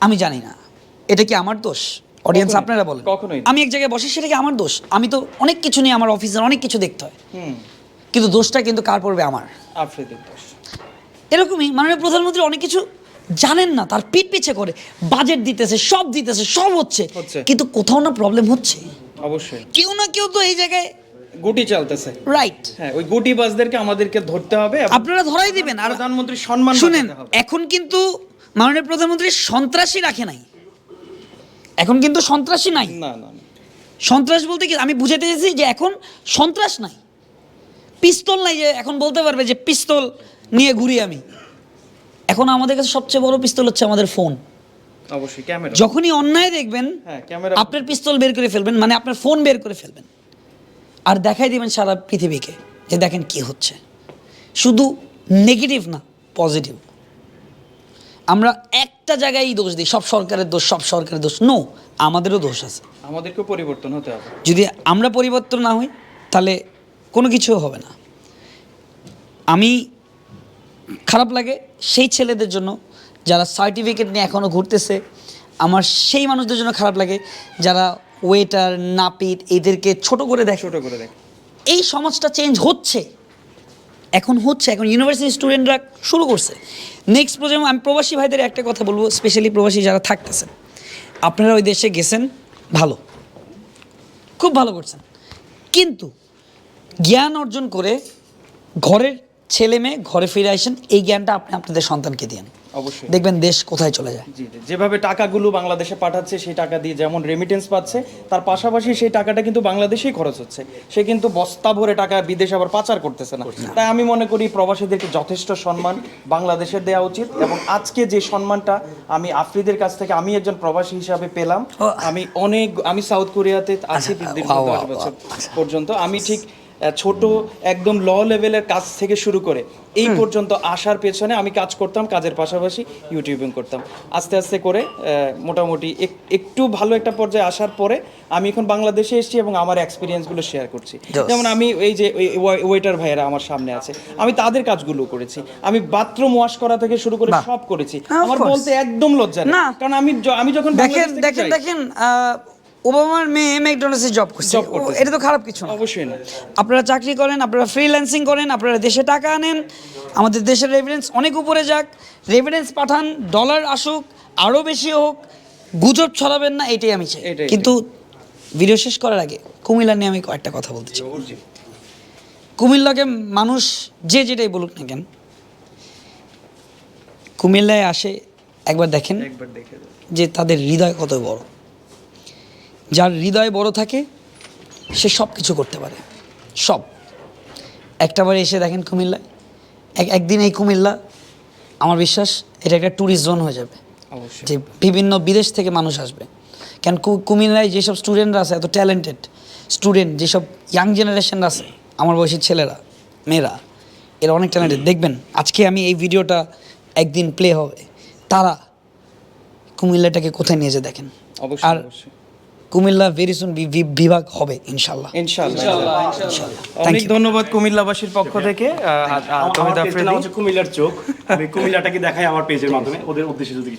আমি জানি না। এটা কি আমার দোষ? অডিয়েন্স আপনারা বলেন। কখনোই আমি এক জায়গায় বসে সেটা কি আমার দোষ? আমি তো অনেক কিছু নিয়ে আমার অফিসের অনেক কিছু দেখতে হয়। কিন্তু দোষটা কিন্তু কার পড়বে আমার? আফ্রিদির দোষ। এরকমই মাননীয় প্রধানমন্ত্রী অনেক কিছু জানেন না তার পিঠ পিছে করে। বাজেট দিতেছে সব দিতেছে সব হচ্ছে। কিন্তু কোথাও না প্রবলেম হচ্ছে। অবশ্যই। কেউ না কেউ তো এই জায়গায় গুটি চলতেছে। রাইট হ্যাঁ ওই গুটি বাসদেরকে আমাদেরকে ধরতে হবে। আপনারা ধরাই দিবেন। আর প্রধানমন্ত্রীর সম্মান শুনেন এখন কিন্তু মাননীয় প্রধানমন্ত্রী সন্ত্রাসী রাখে নাই। এখন কিন্তু সন্ত্রাসী নাই। না না না। সন্ত্রাস বলতে কি? আমি বুঝাতে চাইছি যে এখন সন্ত্রাস নাই। পিস্তল নাই যে এখন বলতে পারবে যে পিস্তল নিয়ে ঘুরি আমি। এখন আমাদের কাছে সবচেয়ে বড় পিস্তল হচ্ছে আমাদের ফোন। অবশ্যই ক্যামেরা। যখনই অন্যায় দেখবেন হ্যাঁ আপনার পিস্তল বের করে ফেলবেন মানে আপনার ফোন বের করে ফেলবেন। আর দেখাই দিবেন সারা পৃথিবীকে যে দেখেন কি হচ্ছে। শুধু নেগেটিভ না পজিটিভ আমরা একটা জায়গায় দোষ দিই সব সরকারের দোষ সব সরকারের দোষ। নো আমাদেরও দোষ আছে। আমাদেরকেও পরিবর্তন হতে হবে। যদি আমরা পরিবর্তন না হই তাহলে কোনো কিছু হবে না। আমি খারাপ লাগে সেই ছেলেদের জন্য যারা সার্টিফিকেট নিয়ে এখনও ঘুরতেছে। আমার সেই মানুষদের জন্য খারাপ লাগে যারা ওয়েটার নাপিত এদেরকে ছোট করে দেখে। ছোট করে দেখ। এই সমাজটা চেঞ্জ হচ্ছে। এখন হচ্ছে, এখন ইউনিভার্সিটি স্টুডেন্টরা শুরু করছে। নেক্সট প্রজন্ম, আমি প্রবাসী ভাইদের একটা কথা বলব স্পেশালি প্রবাসী যারা থাকতেছেন। আপনারা ওই দেশে গেছেন, ভালো। খুব ভালো করছেন। কিন্তু জ্ঞান অর্জন করে ঘরের ছেলে মেয়ে ঘরে ফিরে আসেন, এই জ্ঞানটা আপনি আপনাদের সন্তানকে দিন অবশ্যই। দেখবেন দেশ কোথায় চলে যায়। যেভাবে টাকাগুলো বাংলাদেশে পাঠাচ্ছে সেই টাকা দিয়ে যেমন রেমিটেন্স পাচ্ছে তার পাশাপাশি সেই টাকাটা কিন্তু বাংলাদেশেই খরচ হচ্ছে। সে কিন্তু বস্তা ভরে টাকা বিদেশে আবার পাচার করতেছে না। তাই আমি মনে করি প্রবাসীদেরকে যথেষ্ট সম্মান বাংলাদেশের দেওয়া উচিত এবং আজকে যে সম্মানটা আমি আফ্রিদের কাছ থেকে আমি একজন প্রবাসী হিসাবে পেলাম। আমি অনেক আমি সাউথ কোরিয়াতে আছি আচ্ছা, দীর্ঘ দশ বছর আচ্ছা। পর্যন্ত। আমি ঠিক ছোট একদম ল লেভেলের কাজ থেকে শুরু করে এই পর্যন্ত আসার পেছনে আমি কাজ করতাম কাজের পাশাপাশি ইউটিউবিং করতাম। আস্তে আস্তে করে মোটামুটি একটু ভালো একটা পর্যায়ে আসার পরে আমি এখন বাংলাদেশে এসেছি এবং আমার এক্সপিরিয়েন্সগুলো শেয়ার করছি। যেমন আমি এই যে ওয়েটার ভাইয়েরা আমার সামনে আছে আমি তাদের কাজগুলো করেছি। আমি বাথরুম ওয়াশ করা থেকে শুরু করে সব করেছি। আমার. বলতে একদম লজ্জা না। কারণ আমি আমি যখন দেখেন দেখেন দেখেন ওবামার মেয়ে ম্যাকডোনাল্ডসে জব করছে। এটা তো খারাপ কিছু না। অবশ্যই না। আপনারা চাকরি করেন আপনারা ফ্রিল্যান্সিং করেন আপনারা দেশে টাকা আনেন। আমাদের দেশের রেভিডেন্স অনেক উপরে যাক। রেভিডেন্স পাঠান ডলার আসুক আরও বেশি হোক গুজব ছড়াবেন না এটাই আমি চাই। কিন্তু ভিডিও শেষ করার আগে কুমিল্লা নিয়ে আমি কয়েকটা কথা বলতে চাই। কুমিল্লাকে মানুষ যে যেটাই বলুক না কেন কুমিল্লায় আসে একবার দেখেন। যে তাদের হৃদয় কত বড়। যার হৃদয় বড় থাকে সে সব কিছু করতে পারে। সব। একটাবার এসে দেখেন কুমিল্লায় এক একদিন এই কুমিল্লা আমার বিশ্বাস এটা একটা ট্যুরিস্ট জোন হয়ে যাবে। যে বিভিন্ন বিদেশ থেকে মানুষ আসবে। কেন কু- কুমিল্লায় যেসব স্টুডেন্টরা আছে এত ট্যালেন্টেড স্টুডেন্ট যেসব ইয়াং জেনারেশন আছে আমার বয়সী ছেলেরা মেয়েরা এরা অনেক ট্যালেন্টেড দেখবেন আজকে আমি এই ভিডিওটা একদিন প্লে হবে। তারা কুমিল্লাটাকে কোথায় নিয়ে যে দেখেন। আর কুমিল্লা ভেরি সুন বিভাগ হবে ইনশাল্লাহ অনেক. ধন্যবাদ কুমিল্লাবাসীর পক্ষ থেকে। কুমিল্লার চোখ। আমি কুমিল্লাটাকে দেখাই আমার পেজের মাধ্যমে। ওদের উদ্দেশ্যে যদি